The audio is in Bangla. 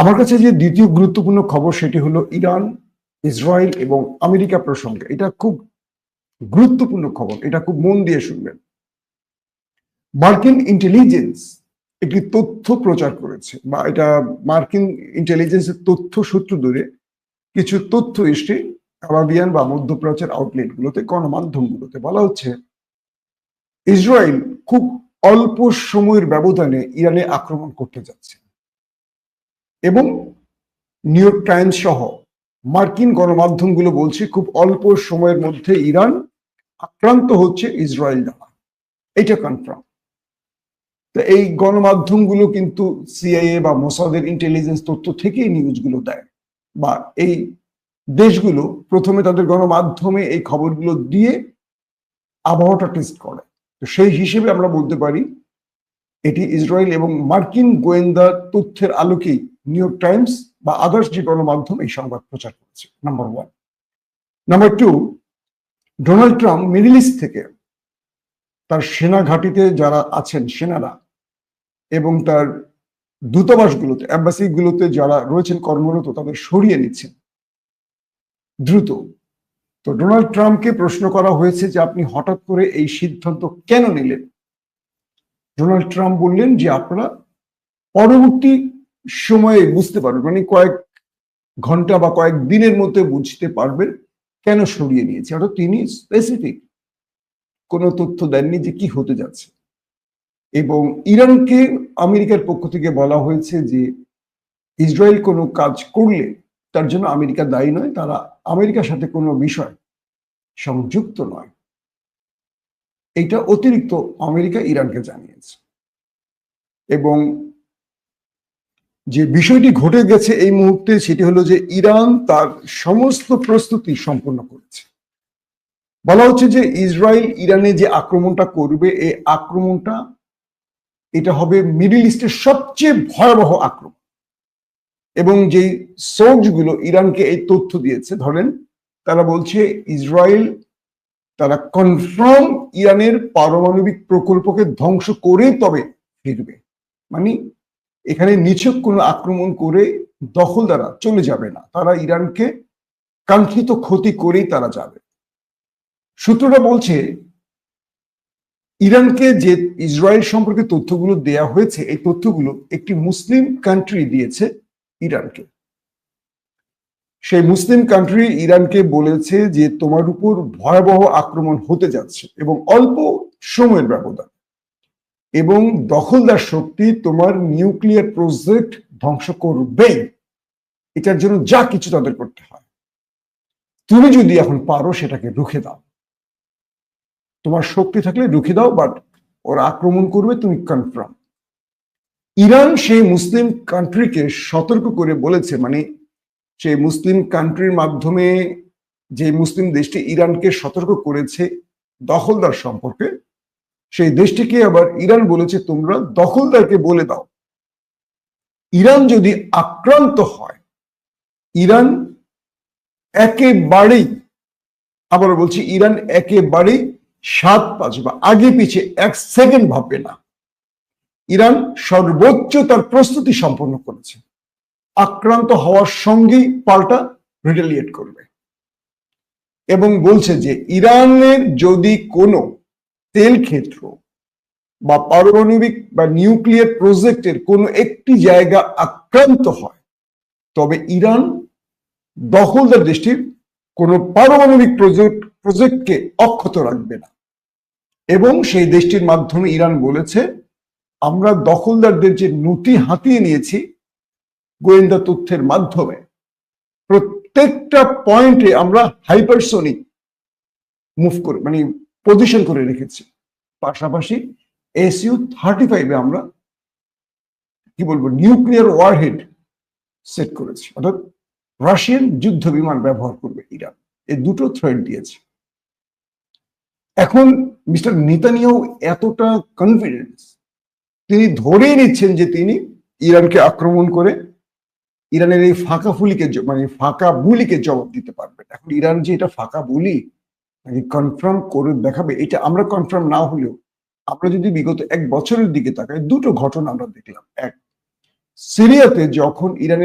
আমার কাছে যে দ্বিতীয় গুরুত্বপূর্ণ খবর সেটি হলো ইরান, ইসরায়েল এবং আমেরিকা প্রসঙ্গে। এটা খুব গুরুত্বপূর্ণ খবর, এটা খুব মন দিয়ে শুনবেন। মার্কিন ইন্টেলিজেন্স একটি তথ্য প্রচার করেছে, বা এটা মার্কিন ইন্টেলিজেন্সের তথ্য সূত্র ধরে কিছু তথ্য এসছে আরাবিয়ান বা মধ্যপ্রাচ্যের আউটলেটগুলোতে গণমাধ্যমগুলোতে। বলা হচ্ছে, ইসরায়েল খুব অল্প সময়ের ব্যবধানে ইরানে আক্রমণ করতে যাচ্ছে। এবং নিউ ইয়র্ক টাইমস সহ মার্কিন গণমাধ্যমগুলো বলছে খুব অল্প সময়ের মধ্যে ইরান আক্রান্ত হচ্ছে ইসরায়েল দ্বারা। এটা কনফার্ম তো এই গণমাধ্যমগুলো কিন্তু সিআইএ বা মোসাদের ইন্টেলিজেন্স তথ্য থেকেই নিউজগুলো দেয় বা এই দেশগুলো প্রথমে তাদের গণমাধ্যমে এই খবরগুলো দিয়ে আবহাওয়াটা টেস্ট করে। তো সেই হিসেবে আমরা বলতে পারি, এটি ইসরায়েল এবং মার্কিন গোয়েন্দা তথ্যের আলোকেই নিউ টাইমস বা আদার্স যে গণমাধ্যম এই সংবাদ প্রচার করেছে number one number two Donald Trump middle east থেকে তার সেনা ঘাঁটিতে যারা আছেন সেনারা এবং তার দূতাবাসগুলোতে, অ্যাম্বাসিগুলোতে যারা রয়েছেন কর্মরত, তাদের সরিয়ে নিচ্ছেন। দ্রুত। তো ডোনাল্ড ট্রাম্পকে প্রশ্ন করা হয়েছে যে আপনি হঠাৎ করে এই সিদ্ধান্ত কেন নিলেন? ডোনাল্ড ট্রাম্প বললেন যে আপনারা পরবর্তী সময়ে বুঝতে পারবেন মানে কয়েক ঘণ্টা বা কয়েক দিনের মধ্যে বুঝতে পারবেন কেন সরিয়ে নিয়েছে। অর্থাৎ তিনি স্পেসিফিক কোনো তথ্য দেননি যে কি হতে যাচ্ছে। এবং ইরানকে আমেরিকার পক্ষ থেকে বলা হয়েছে যে ইসরায়েল কোনো কাজ করলে তার জন্য আমেরিকা দায়ী নয়, তারা আমেরিকার সাথে কোনো বিষয় সংযুক্ত নয়। এটা অতিরিক্ত আমেরিকা ইরানকে জানিয়েছে। এবং যে বিষয়টি ঘটে গেছে এই মুহূর্তে সেটি হলো যে ইরান তার সমস্ত প্রস্তুতি সম্পন্ন করেছে। বলা হচ্ছে যে ইসরায়েল ইরানে যে আক্রমণটা করবে, এই আক্রমণটা এটা হবে মিডিল ইস্টের সবচেয়ে ভয়াবহ আক্রমণ। এবং যে সোর্সগুলো ইরানকে এই তথ্য দিয়েছে, ধরেন তারা বলছে ইসরায়েল তারা কনফার্ম ইরানের পারমাণবিক প্রকল্পকে ধ্বংস করে তবে ফিরবে। মানে এখানে নিছক কোনো আক্রমণ করে দখল দ্বারা চলে যাবে না। তারা ইরানকে কাঙ্ক্ষিত ক্ষতি করেই তারা যাবে। সূত্রটা বলছে, ইরানকে যে ইসরায়েল সম্পর্কে তথ্যগুলো দেয়া হয়েছে, এই তথ্যগুলো একটি মুসলিম কান্ট্রি দিয়েছে ইরানকে। সেই মুসলিম কান্ট্রি ইরানকে বলেছে যে তোমার উপর ভয়াবহ আক্রমণ হতে যাচ্ছে এবং অল্প সময়ের ব্যবধান। এবং দখলদার শক্তি তোমার নিউক্লিয়ার প্রজেক্ট ধ্বংস করবে। এটার জন্য যা কিছু তাদের করতে হয়। তুমি যদি এখন পারো সেটাকে রুখে দাও। তোমার শক্তি থাকলে রুখে দাও বাট ওরা আক্রমণ করবে, তুমি কনফার্ম ইরান সেই মুসলিম কান্ট্রিকে সতর্ক করে বলেছে মানে সেই মুসলিম কান্ট্রির মাধ্যমে যে মুসলিম দেশটি ইরানকে সতর্ক করেছে দখলদার সম্পর্কে সেই দেশটিকে আবার ইরান বলেছে, তোমরা দখলদারকে বলে দাও। ইরান যদি আক্রান্ত হয়, ইরান একেবারেই আবার বলছি, ইরান একেবারেই সাত পাঁচ বা আগে পিছে এক সেকেন্ড ভাববে না। ইরান সর্বোচ্চ তার প্রস্তুতি সম্পন্ন করেছে। আক্রান্ত হওয়ার সঙ্গেই পাল্টা রিটেলিয়েট করবে। এবং বলছে যে, ইরানের যদি কোনো তেল ক্ষেত্র বা পারমাণবিক বা নিউক্লিয়ার প্রজেক্টের কোনো একটি জায়গা আক্রান্ত হয়, তবে ইরান দখলদার দেশটির কোনো পারমাণবিক প্রজেক্ট, প্রজেক্টকে অক্ষত রাখবে না। এবং সেই দেশটির মাধ্যমে ইরান বলেছে, আমরা দখলদারদের যে নথি হাতিয়ে নিয়েছি গোয়েন্দা তথ্যের মাধ্যমে, প্রত্যেকটা পয়েন্টে আমরা হাইপারসোনিক মুভ করে মানে পজিশন করে রেখেছি। পাশাপাশি এসইউ থার্টি ফাইভে আমরা কি বলব নিউক্লিয়ার ওয়ারহেড সেট করেছি। অর্থাৎ রাশিয়ান যুদ্ধ বিমান ব্যবহার করবে ইরান। এই দুটো থ্রেড দিয়েছে। এখন মিস্টার নেতানিয়াও এতটা কনফিডেন্স তিনি ধরেই নিচ্ছেন যে তিনি ইরানকে আক্রমণ করে ইরানের এই ফাঁকা ফুলিকে মানে ফাঁকা বুলিকে জবাব দিতে পারবেন। এখন ইরান যে এটা ফাঁকা বুলি নাকি কনফার্ম করে দেখাবে। এটা আমরা কনফার্ম না হলেও, আমরা যদি বিগত এক বছরের দিকে তাকাই, দুটো ঘটনা আমরা দেখলাম। এক, সিরিয়াতে যখন ইরানের